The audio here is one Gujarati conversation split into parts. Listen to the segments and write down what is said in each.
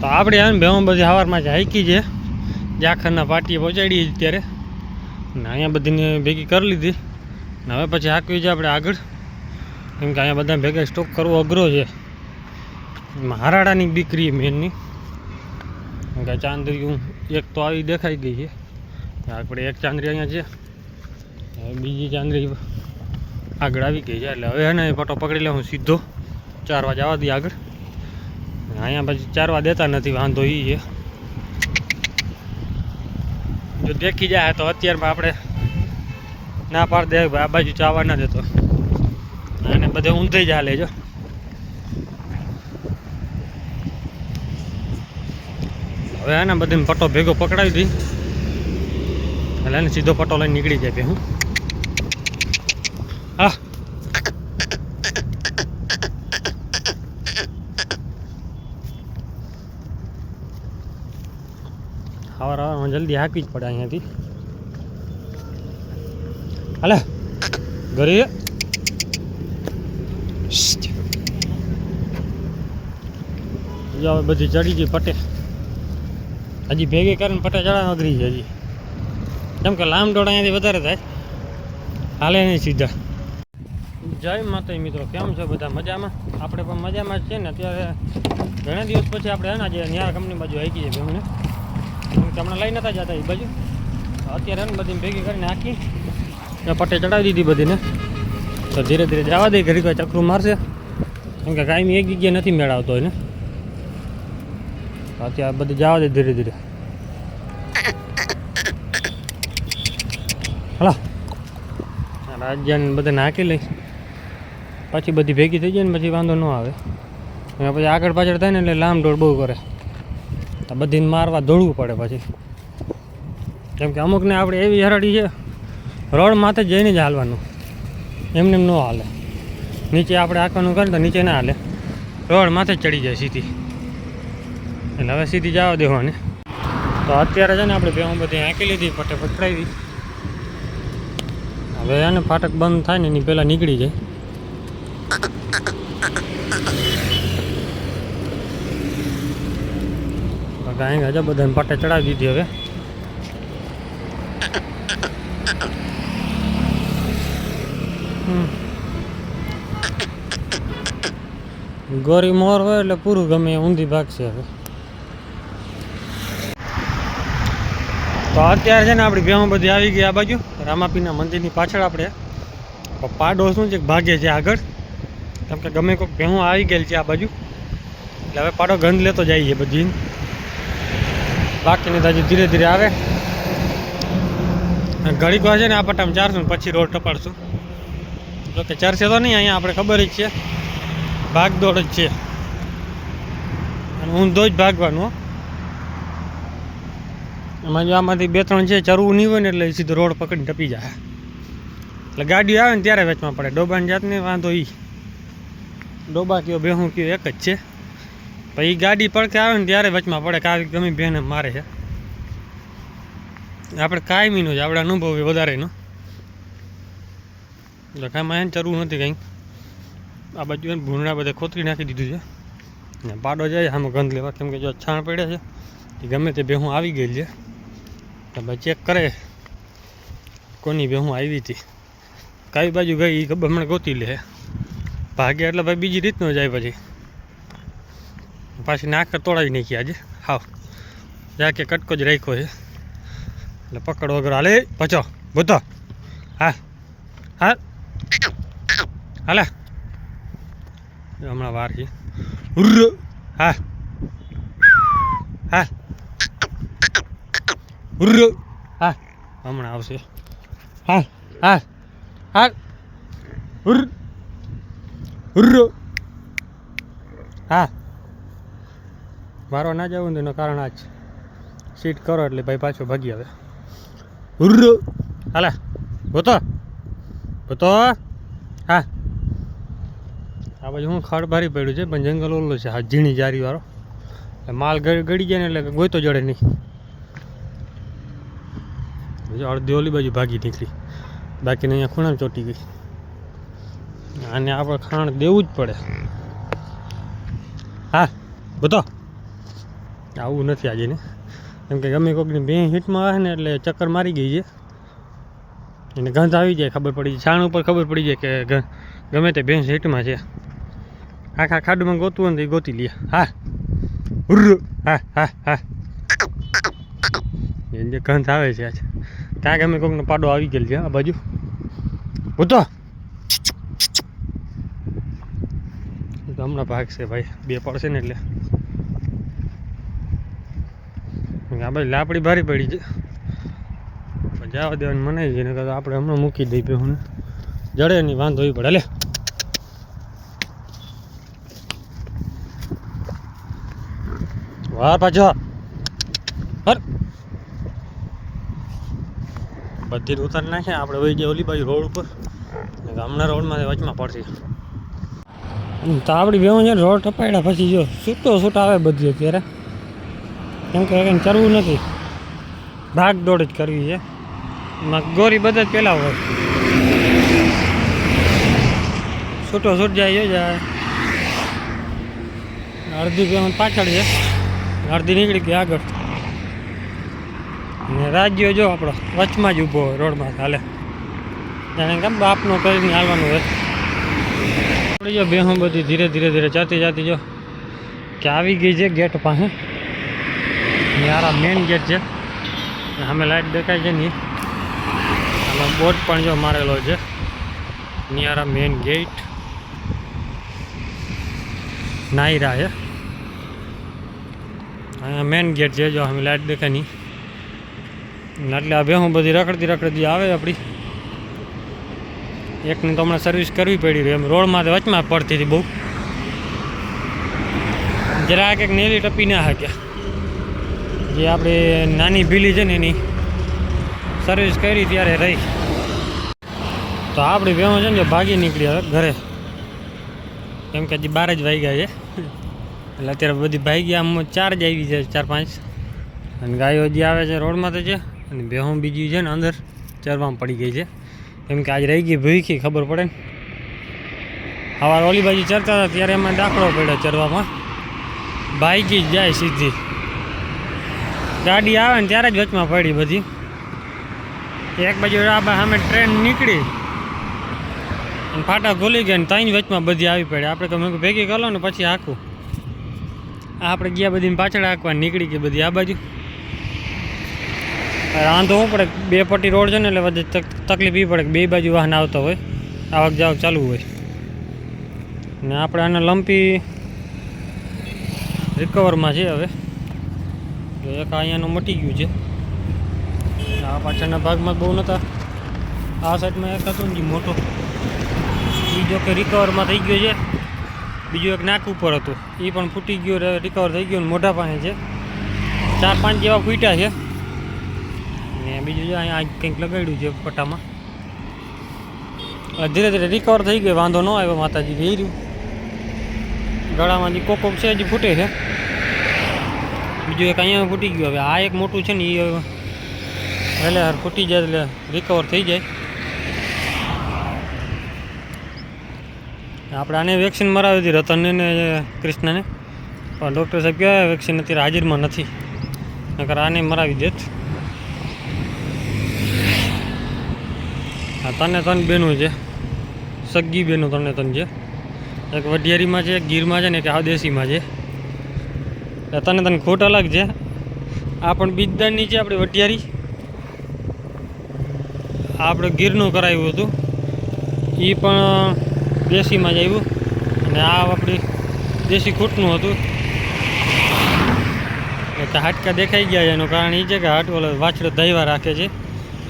તો આપણે આને ભેવું બધી સવારમાં જ હાઈકી છે. જાખરના પાટીએ પહોંચાડી અત્યારે. ને અહીંયા બધીને ભેગી કરી લીધી. ને હવે પછી હાંકવી છે આપણે આગળ. કેમ કે અહીંયા બધા ભેગા સ્ટોક કરવો અઘરો છે. એમાં હારાડાની દીકરી મેનની કે ચાંદરી એક તો આવી દેખાઈ ગઈ છે. આપણે એક ચાંદરી અહીંયા છે. બીજી ચાંદરી આગળ આવી ગઈ છે. એટલે હવે એને પટો પકડી લઉં સીધો. ચાર વાગે આવવા દઈએ આગળ. અહીંયા પછી ચારવા દેતા નથી, વાંધો એ છે. જો દેખી જાય તો અત્યારમાં આપણે ના પાડ દે, આ બાજુ ચાવા ના દેતો. અને બધે ઊંધાઈ જ જો. હવે એને બધી પટ્ટો ભેગો પકડાવી દઈ. એટલે સીધો પટ્ટો લઈને નીકળી જાય હું. હા. સવારમાં જલ્દી હાંકવી જ પડે અહીંયાથી. હાલે, ઘરે. હવે બધી ચડી ગઈ પટે. હજી ભેગી કરીને પટે ચડાવવા અઘરી છે હજી. કેમ કે લાંબ દોડ અહીંયાથી વધારે થાય. હાલે નહીં સીધા. જય માતા મિત્રો, કેમ છો બધા? મજામાં? આપણે પણ મજામાં જ છે ને, અત્યારે ઘણા દિવસ પછી આપણે એના જે ન્યાર કંપની બાજુ આવી ગઈ છે અમને કેમ લઈ નતા જતા એ બાજુ. અત્યારે એને બધી ભેગી કરીને આખી ને પટ્ટે ચડાવી દીધી બધીને. તો ધીરે ધીરે જવા દે ઘડી કોઈ ચક્રું મારશે. કેમ કે કાયમી એક જગ્યાએ નથી મેળવતો એને. અત્યારે બધું જવા દે ધીરે ધીરે. હલા. રાજ્યાને બધા નાખી લઈ. પછી બધી ભેગી થઈ જાય ને પછી વાંધો ન આવે. પછી આગળ પાછળ થાય ને એટલે લાંબ દોડ બહુ કરે. તો બધીને મારવા દોડવું પડે પછી. કેમ કે અમુકને આપણે એવી હરાડી છે, રોડ માથે જઈને જ હાલવાનું. એમને એમ ન હાલે. નીચે આપણે આંકવાનું કરે તો નીચે ના હાલે. રોડ માથે ચડી જાય સીધી. એટલે હવે સીધી જવા દેવાની. તો અત્યારે છે ને આપણે બે બધી આંકી લીધી પટે પકડાવી હવે એને ફાટક બંધ થાય ને એની પહેલાં નીકળી જાય. તો ગાય હજુ બધાને પાટે ચડાવી દીધી હવે. ગોરી મોર હોય એટલે પૂરું ગમે ઊંધી ભાગશે હવે. તો અત્યારે છે ને આપણી ભેહું બધી આવી ગઈ આ બાજુ. રામાપીના મંદિરની પાછળ આપણે. પાડો શું છે ભાગે છે આગળ. કેમ કે ગમે કોઈક ભેહું આવી ગયેલ છે આ બાજુ. એટલે હવે પાડો ગંધ લેતો જાય છે બધી. બાકીની તો હજી ધીરે ધીરે આવે. ઘડીક છે ને આ પટ્ટામાં ચારશું પછી રોડ ટપાડશું. જો કે ચરશે તો નહીં, અહીંયા આપણે ખબર જ છે. ભાગદોડ જ છે. અને ઊંધો જ ભાગવાનું. એમાં જો આમાંથી બે ત્રણ છે, ચરવું નહીં હોય ને એટલે સીધો રોડ પકડીને ટપી જાય. એટલે ગાડીઓ આવે ને ત્યારે વેચમાં પડે. ડોબાની જાતને વાંધો એ ડોબા કયો, બેહું કયો, એક જ છે. પછી ગાડી પડકે આવે ને ત્યારે વચમાં પડે કાવી ગમે બેને મારે છે. આપણે કાયમીનું જ આપણે અનુભવ છે વધારેનો. એટલે કાંઈ એને ચરવું નથી કંઈ. આ બાજુ એને ભૂંડા બધે ખોતરી નાખી દીધું છે. ને પાડો જાય, આમાં ગંધ લેવા. કેમ કે જો છાણ પડે છે એ ગમે તે બેહું આવી ગયેલ છે. ભાઈ ચેક કરે કોની બેહું આવી હતી. કઈ બાજુ ગઈ એ ખબર ગોતી લે. ભાગે એટલે ભાઈ બીજી રીતનો જાય પછી. પાછી નાખર તોડાવી નાખી આજે. હાવ. જા કે કટકો જ રાખ્યો છે. એટલે પકડ વગર હાલે. પચો બધો હા. હા. હાલે. હમણાં વાર છે. હા. હા. હા. હમણાં આવશે. હા. હા. હા. હા. મારો ના જવું એનું કારણ આ જ સીટ કરો એટલે ભાઈ પાછો ભાગી આવે ઉર્ર. હાલે ભૂતો. ભૂતો. હા. આ બાજુ હું ખડ ભારી પડ્યું છે પણ જંગલ ઓલું છે હા ઝીણી જારી વાળો. એટલે માલ ગળી જાય ને એટલે ગોઈતો જડે નહીં. અડધી ઓલી બાજુ ભાગી નીકળી. બાકીને અહીંયા ખૂણા ચોટી ગઈ. અને આપણે ખાણ દેવું જ પડે. હા બધો આવું નથી આજે ને. કેમ કે ગમે કોઈકની બે હિટમાં આવે ને એટલે ચક્કર મારી ગઈ છે. એને ગંધ આવી જાય ખબર પડી જાય. છાણ ઉપર ખબર પડી જાય કે ગમે તે ભેંસ હિટમાં છે. આખા ખાડમાં ગોતવું હોય ને એ ગોતી લે. હા. હા હા હા. જે ગંધ આવે છે આજે. ત્યાં ગમે કોઈકનો પાડો આવી ગયેલ છે, આ બાજુ. ભૂતો. હમણાં ભાગ છે ભાઈ. બે પડશે ને એટલે. આ ભાઈ લાપડી ભારી પડી છે. જવા દેવાની મનાઈ છે ને તો આપણે હમણાં મૂકી દઈ પે હું જડે નહીં, વાંધો એ પડે, લે. વાર પાછો. બધી ઉતાર નાખે, આપણે વહી ગયા ઓલી બાજુ રોડ ઉપર. ગામના રોડમાં વચમાં પડશે. તો આપણી બેવું છે રોડ ટપાડ્યા પછી જો છૂટો છૂટ આવે બધી અત્યારે. કેમ કે કંઈ કરવું નથી. ભાગ દોડ જ કરવી છે. એમાં ગોરી બધા જ પહેલાં હોય. છૂટો છૂટ જાય જાય અડધી પાછળ છે. અડધી નીકળી ગઈ આગળ. ને રાજ્યો જો આપણો વચમાં જ ઊભો હોય રોડમાં હાલે. જાણે કેમ બાપનો કરીને હાલવાનું હોય. આપણી જો બેહું બધી ધીરે ધીરે ધીરે જાતી જાતી જો. કે આવી ગઈ છે ગેટ પાસે. યારા મેઇન ગેટ છે. અમે લાઈટ દેખાય છે નહીં આમાં બોર્ડ પણ જો મારેલો છે. નિયારા મેઇન ગેટ નાયરા છે અહીંયા મેઇન ગેટ છે જો અમે લાઈટ દેખાય નહીં એટલે આ ભેહું બધી રખડતી રખડતી આવે આપણી એકની તો હમણાં સર્વિસ કરવી પડી રહી. એમ રોડમાં વચમાં પડતી હતી બહુ. જરા એક નેલી ટપી ના હાક્યા. જે આપણે નાની ભીલી છે ને એની સર્વિસ કરી ત્યારે રહી. તો આપણી બહેનો છે ને ભાગી નીકળી હવે ઘરે. કેમ કે હજી બાર જ વાગ્યા છે. એટલે અત્યારે બધી ભાગી આમ ચાર જ આવી છે ચાર પાંચ. અને ગાયો હજી આવે છે રોડમાં તો છે, અને બેહો બીજી છે ને અંદર ચરવામાં પડી ગઈ છે. કેમ કે આજ રહી ગઈ ભૂખી, ખબર પડે ને. સવાર ઓલી બાજુ ચરતા હતા, ત્યારે એમાં દાખલો પડ્યો ચરવામાં. ભાગી જ જાય સીધી. ગાડી આવે ને ત્યારે જ વચમાં પડી બધી. એક બાજુ આ સામે ટ્રેન નીકળી. અને ફાટા ખોલી ગયા ને ત્રણ વચમાં બધી આવી પડી. આપણે તો મેં ભેગી કરો ને પછી આખું આપણે ગયા બધી પાછળ હાંકવા નીકળી ગઈ બધી આ બાજુ. રાંધો હું પડે, બે પટ્ટી રોડ છે ને એટલે બધી તક- તકલીફ એ પડે કે બે બાજુ વાહન આવતા હોય, આવક જાવક ચાલુ હોય. ને આપણે આને લંપી રિકવરમાં છે હવે. તો એક અહીંયાનું મટી ગયું છે. આ પાછળના ભાગમાં બહુ નહોતા આ સાઈડમાં એક હતું ને મોટો. બીજો કે રિકવરમાં થઈ ગયો છે. બીજું એક નાક ઉપર હતું. એ પણ ફૂટી ગયો રિકવર થઈ ગયો મોઢા પાસે છે. ચાર પાંચ જેવા ફૂટ્યા છે. ને બીજું છે, અહીંયા કંઈક લગાડ્યું છે પટ્ટામાં. ધીરે ધીરે રિકવર થઈ ગયો, વાંધો ન આવ્યો માતાજી રહી રહ્યું ગળામાં જે કોક કોક છે, હજી ફૂટે છે. બીજું એક અહીંયા ફૂટી ગયું. હવે આ એક મોટું છે ને એ એટલે ફૂટી જાય એટલે રિકવર થઈ જાય. આપણે આને વેક્સિન મરાવી હતી રતનને ને કૃષ્ણને. પણ ડૉક્ટર સાહેબ કહેવાય વેક્સિન અત્યારે હાજરમાં નથી. નકર આને મરાવી દેત. આ તને તન બેનું છે. સગ્ગી બેનું તને તન છે. એક વઢિયારીમાં છે, એક ગીરમાં છે ને, એક આવદેશીમાં છે. તને તને ખોટ અલગ છે. આ પણ બીજદાન છે આપણી વટિયારી. આપણે ગીરનું કરાવ્યું હતું. એ પણ દેશીમાં જ આવ્યું. અને આ આપણી દેશી ખૂટનું હતું. એટલે હાટકા દેખાઈ ગયા છે. એનું કારણ એ છે કે હાટ વાછડો દહીવા રાખે છે.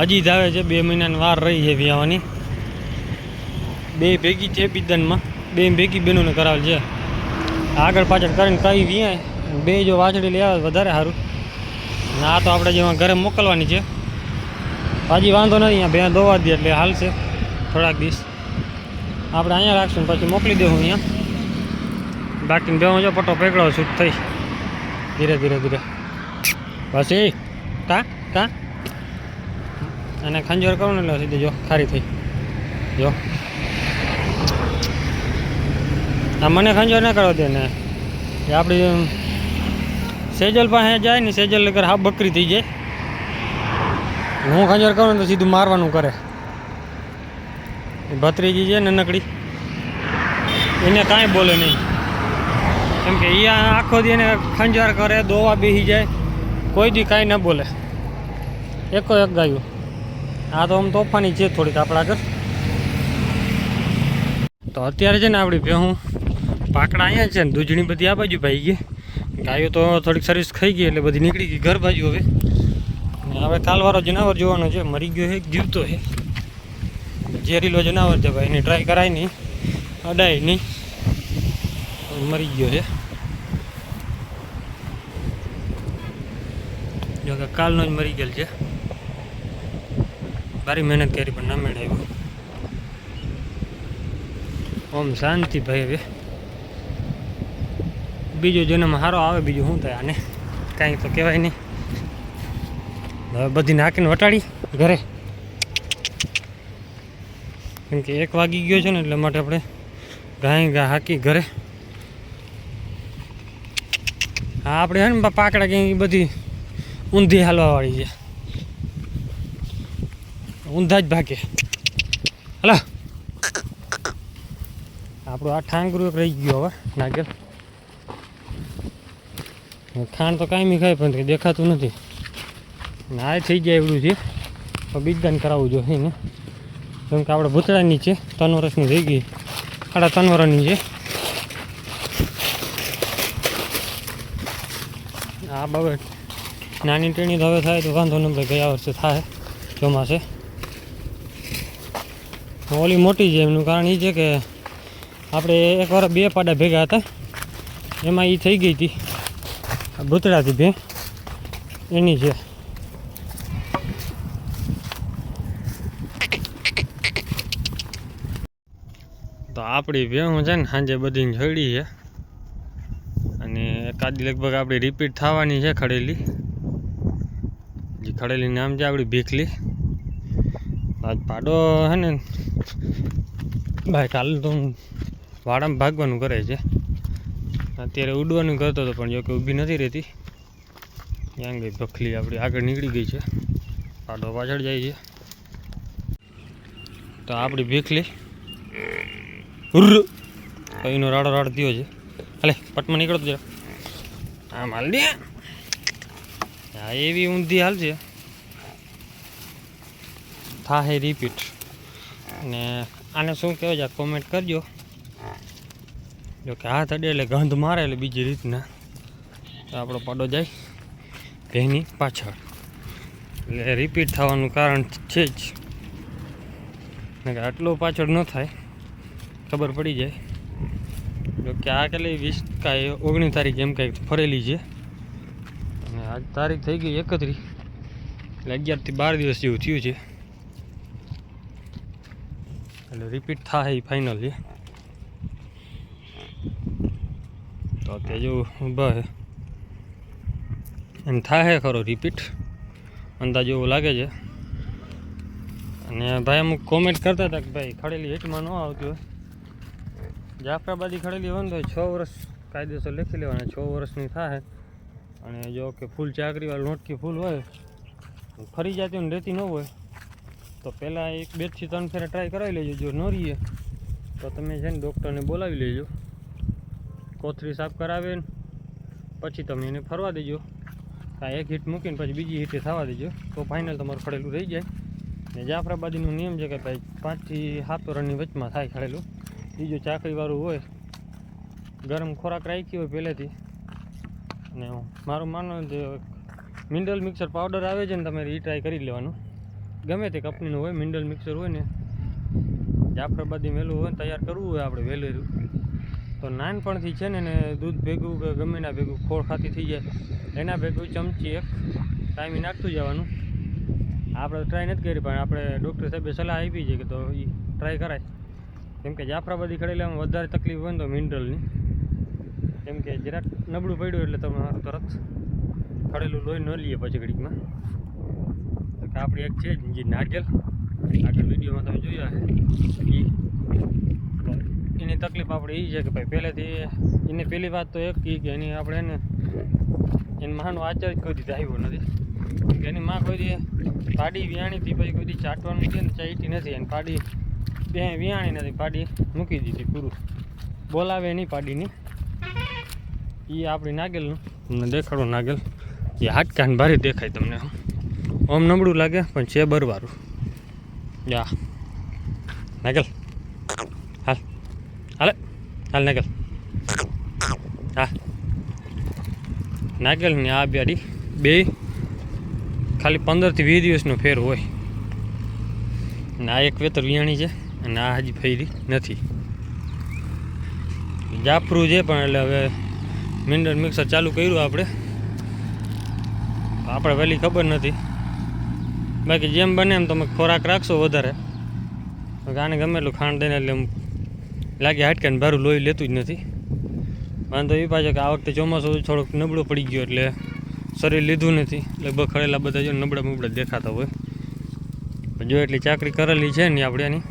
હજી આવે છે. બે મહિનાની વાર રહી છે વ્યાવાની બે ભેગી છે બીજદાનમાં. બે ભેગી બહેનોને કરાવેલ છે. આગળ પાછળ કરીને કઈ વિયાય બે જો વાછડી લઈ આવે, વધારે સારું. ને આ તો આપણે જેમાં ઘરે મોકલવાની છે. હજી વાંધો નથી, અહીંયા બે દોવા દે એટલે હાલશે. થોડાક દિવસ. આપણે અહીંયા રાખશું પછી મોકલી દેવું અહીંયા. બાકી બે જો પટ્ટો પકડો છૂટ થઈ. ધીરે ધીરે ધીરે. બસ એ કા કા? અને ખંજોર કરું ને એટલે સીધી જો, ખારી થઈ. જો. આ મને ખંજોર ના કરો દે ને. આપણી સેજલ પાસે જાય ને સેજલ લગર હા બકરી થઈ જાય. હું ખંજર કરું ને તો સીધું મારવાનું કરે. ભત્રીજી છે ને નકડી. એને કાંઈ બોલે નહીં. કેમ કે એ આખો દી એને ખંજર કરે, દોવા બેસી જાય, કોઈ દી કાંઈ ન બોલે. એકો એક ગાયું. આ તો આમ તોફાની છે થોડીક આપણા આગળ. તો અત્યારે છે ને આપણી ભેહું. પાકડા અહીંયા છે ને દૂધણી બધી આ બાજુ ભાઈ ગઈ ગાયો તો થોડીક સર્વિસ ખાઈ ગઈ એટલે બધી નીકળી ગઈ ઘર બાજુ હવે હવે કાલવાળો જનાવર જોવાનો છે. મરી ગયો છે જીવતો છે ઝેરીલો જનાવર છે ભાઈ, એને ટ્રાય કરાય નહીં. અડાય નહીં. મરી ગયો છે જો કે કાલનો જ મરી ગયેલ છે. ભારી મહેનત કરી પણ ના મેળવ્યો ઓમ શાંતિ ભાઈ હવે. બીજો જન્મ સારો આવે, બીજું શું થાય? આને કાંઈ તો કહેવાય નહીં. હવે બધી નાખીને વટાડી ઘરે. કેમ કે એક વાગી ગયો છે ને, એટલે માટે આપણે ગાય ગા હાકી ઘરે. હા, આપણે હે ને પાકડા ક્યાંય બધી ઊંધી હાલવાવાળી છે. ઊંધા જ ભાગે. હલો. આપણું આ ઠાંગરું એક રહી ગયું હવે નાગેલ ખાંડ તો કાંઈ ખાય, પણ દેખાતું નથી. આ થઈ જાય એવડું છે. તો બીજદાન કરાવવું જોઈએ ને? કેમ કે આપણે ભૂતળાની છે ત્રણ વર્ષની થઈ ગઈ. સાડા ત્રણ વર્ષની છે. આ બાબત નાની ટેણી હવે થાય તો વાંધો ન ગયા વર્ષે થાય, ચોમાસે. ઓલી મોટી છે, એમનું કારણ એ છે કે આપણે એકવાર બે પાડા ભેગા હતા. એમાં એ થઈ ગઈ હતી. ભૂતળાથી ભે. એની છે. તો આપણી ભેહું છે ને સાંજે બધી છડી છે. અને એકાદી લગભગ આપણી રિપીટ થવાની છે ખડેલી. જે ખડેલી નામ છે આપણી ભીખલી. આજ પાડો હે ને. ભાઈ કાલે તો વાડામાં ભાગવાનું કરે છે. અત્યારે ઉડવાનું કરતો હતો, પણ જો કે ઊભી નથી રહેતી. ત્યાં ગઈ ભખલી, આપણી આગળ નીકળી ગઈ છે. પાડો પાછળ જાય છે. તો આપણી ભીખલી. એનો રાડો રાડ થયો છે. હાલે, પટમાં નીકળતો જરા. આમ હાલ દે. હા એવી ઊંધી હાલ છે. થાહે રિપીટ અને આને શું કહેવાય છે? કોમેન્ટ કરજો. જો કે હાથ અડે એટલે ગંધ મારે એટલે બીજી રીતના. આપણો પાડો જાય ભેની પાછળ. એટલે રિપીટ થવાનું કારણ છે જ. આટલું પાછળ ન થાય. ખબર પડી જાય. જોકે આ કેટલી વીસ કાંઈ ઓગણીસ તારીખ એમ કંઈક ફરેલી છે. અને આજ તારીખ થઈ ગઈ એકત્રીસ. એટલે અગિયારથી બાર દિવસ જેવું થયું છે. એટલે રિપીટ થાય ફાઇનલ છે તો તે જેવું ઊભા એમ થાય ખરો રિપીટ અંદાજ એવું લાગે છે. અને ભાઈ અમુક કોમેન્ટ કરતા હતા કે ભાઈ ખડેલી હિટમાં ન આવતી હોય. જાફરાબાદી ખડેલી હોય ને તો છ વર્ષ કાયદેસર લખી લેવાના, છ વર્ષની થાય અને જો કે ફૂલ ચાકરીવાળું નોટકી ફૂલ હોય ફરી જતી હોય ને રહેતી ન હોય, તો પહેલાં એક બેથી ત્રણ ફેરે ટ્રાય કરાવી લેજો. જો ન રહીએ, તો તમે છે ને ડૉક્ટરને બોલાવી લેજો. કોથળી સાફ કરાવે ને પછી તમે એને ફરવા દેજો. આ એક હીટ મૂકીને પછી બીજી હીટે થવા દેજો. તો ફાઇનલ તમારું ખડેલું રહી જાય. ને જાફરાબાદીનો નિયમ છે કે ભાઈ પાંચથી સાત રનની વચમાં થાય ખડેલું. બીજું ચાકરીવાળું હોય, ગરમ ખોરાક રાખી હોય પહેલેથી. અને મારું માનવું છે મિનરલ મિક્સર પાવડર આવે છે ને તમારે એ ટ્રાય કરી લેવાનું. ગમે તે કંપનીનું હોય, મિનરલ મિક્સર હોય ને, જાફરાબાદી વહેલું હોય તૈયાર કરવું હોય આપણે વહેલું તો નાનપણથી છે ને એને દૂધ ભેગું કે ગમે ના ભેગું ખોળ ખાતી થઈ જાય. એના ભેગું ચમચી એક ટાઈમે નાખતું જવાનું. આપણે ટ્રાય નથી કરી, પણ આપણે ડૉક્ટર સાહેબે સલાહ આપી છે કે તો એ ટ્રાય કરાય. કેમ કે જાફરાબાદી ખડેલામાં વધારે તકલીફ હોય ને તો મિનરલની કેમ કે જરાક નબળું પડ્યું એટલે તમે તરત ખડેલું લોહી ન લઈએ પછી ઘડીકમાં. કે આપણી એક છે જે નાગેલ આગળ વિડીયોમાં તમે જોયા તો એની તકલીફ આપણે એ છે કે ભાઈ પહેલેથી એની પહેલી વાત તો એક કી કે એની આપણે એને એને માનો આચાર કોઈ દી આવ્યો નથી. કે એની માં કોઈ દી પાડી વિયાણીથી પછી કોઈ દી ચાટવાનું છે ને ચાઈટી નથી. એને પાડી બે વિયાણી નથી, પાડી મૂકી દીધી પૂરું. બોલાવે નહીં પાડીની. એ આપણી નાગેલનું તમને દેખાડો નાગેલ. એ હાટકાન ભારે દેખાય તમને. ઓમ નબળું લાગે, પણ છે બરવારું યા નાગેલ. હાલ નાગેલ. હા. નાગેલ ને આ બેડી બે. ખાલી પંદરથી વીસ દિવસનો ફેર હોય. અને આ એક વેતર વિયાણી છે અને આ હજી ફેરી નથી. જાફરું છે પણ એટલે હવે મિનરલ મિક્સર ચાલુ કર્યું આપણે. આપણે વહેલી ખબર નથી. બાકી જેમ બને એમ તમે ખોરાક રાખશો વધારે. આને ગમે એટલું ખાંડ દઈને એટલે લાગે હાટકાને ભારું લોહી લેતું જ નથી. વાંધો એ પાછો કે આ વખતે ચોમાસું થોડોક નબળું પડી ગયો એટલે શરીર લીધું નથી. લગભગ ખડેલા બધા જો નબળા મબળા દેખાતા હોય. જો એટલી ચાકરી કરેલી છે ને આપણે એની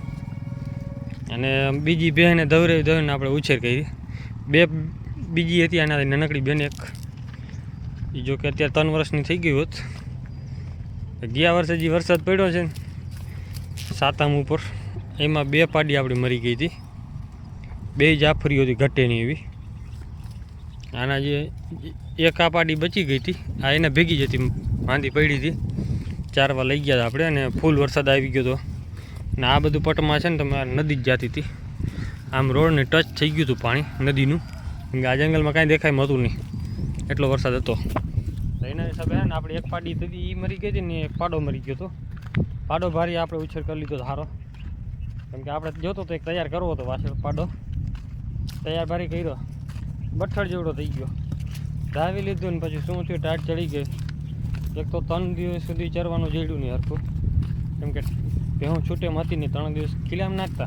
અને બીજી બહેને દવરાવી ધવરીને આપણે ઉછેર કરી. બે બીજી હતી, આનાથી નાનકડી બેન એક. એ જો કે અત્યારે ત્રણ વર્ષની થઈ ગઈ હોત. ગયા વર્ષે જે વરસાદ પડ્યો છે ને, સાતામ ઉપર, એમાં બે પાડી આપણી મરી ગઈ હતી. બે જાફરીઓ હતી ઘટેની એવી. આના જે એક આ પાડી બચી ગઈ હતી. આ એને ભેગી જતી માંદી પડી હતી. ચારવા લઈ ગયા હતા આપણે અને ફૂલ વરસાદ આવી ગયો હતો. ને આ બધું પટમાં છે ને તમે નદી જ જાતી હતી. આમ રોડને ટચ થઈ ગયું હતું પાણી, નદીનું. કેમ આ જંગલમાં કાંઈ દેખાય હતું નહીં. એટલો વરસાદ હતો. એના હિસાબે ને આપણે એક પાડી હતી એ મરી ગઈ હતી ને એક પાડો મરી ગયો હતો. પાડો ભારી આપણે ઉછેર કરી લીધો સારો કેમ કે આપણે જોતો તો એક તૈયાર કરવો હતો પાછળ પાડો. તૈયાર ભારી કર્યો. બઠ્ઠળ જેવડો થઈ ગયો. ધાવી લીધું ને પછી શું થયું? ટાટ ચડી ગઈ. એક તો ત્રણ દિવસ સુધી ચરવાનું જડ્યું નહીં હરખું. કેમ કે ભેહું છૂટેમ હતી નહીં, ત્રણ દિવસ કિલામ નાખતા.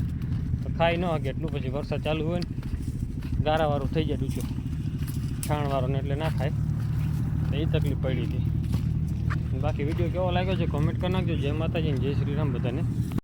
તો ખાઈ ન હગે એટલું પછી વરસાદ ચાલુ હોય ને ગારાવાળું થઈ જાય ડૂચો. છાણવાળોને એટલે ના ખાય. તો એ તકલીફ પડી હતી. બાકી વીડિયો કેવો લાગ્યો છે? કોમેન્ટ કરી નાખજો. જય માતાજી જય શ્રી રામ બધાને.